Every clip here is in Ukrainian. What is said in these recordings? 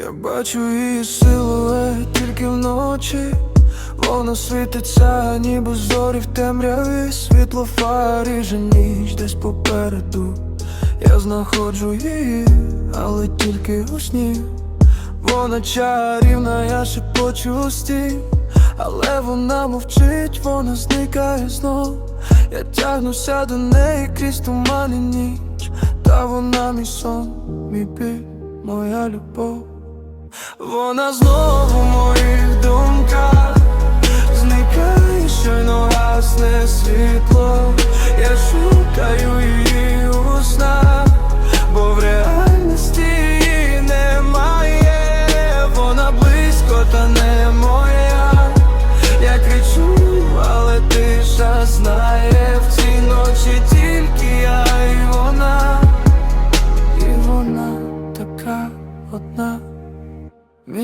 Я бачу її силует тільки вночі, воно світиться, ніби зорі в темряві, світло фаріже ніч десь попереду. Я знаходжу її, але тільки у сні Вона чарівна, я шепочу стій але вона мовчить, вона зникає знов. Я тягнуся до неї крізь туман і ніч. Та вона мій сон, мій біль, моя любов. Вона знову в моїх думках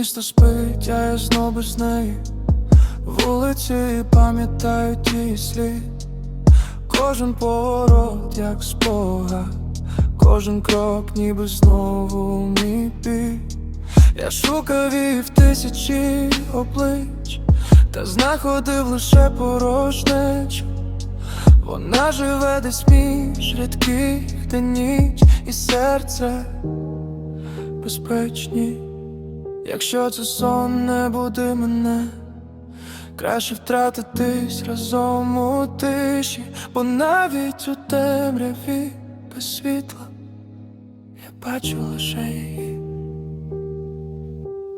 Місто спить, а я знов без неї. Вулиці пам'ятають її слід Кожен поворот, як спогад. Кожен крок, ніби знову мій біль. Я шукав її в тисячі облич. Та знаходив лише порожнечу. Вона живе десь між рідких, де ніч. І серце безпечні Якщо це сон не буде мене, краще втратитись разом у тиші, бо навіть у темряві без світла я бачу лише її.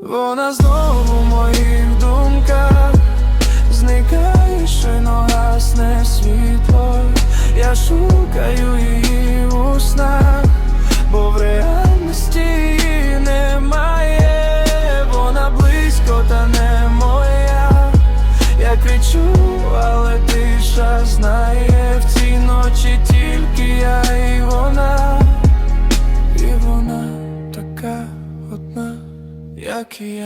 Вона знову в моїх думках зникає, щойно гасне світло. Я шукаю її у снах, і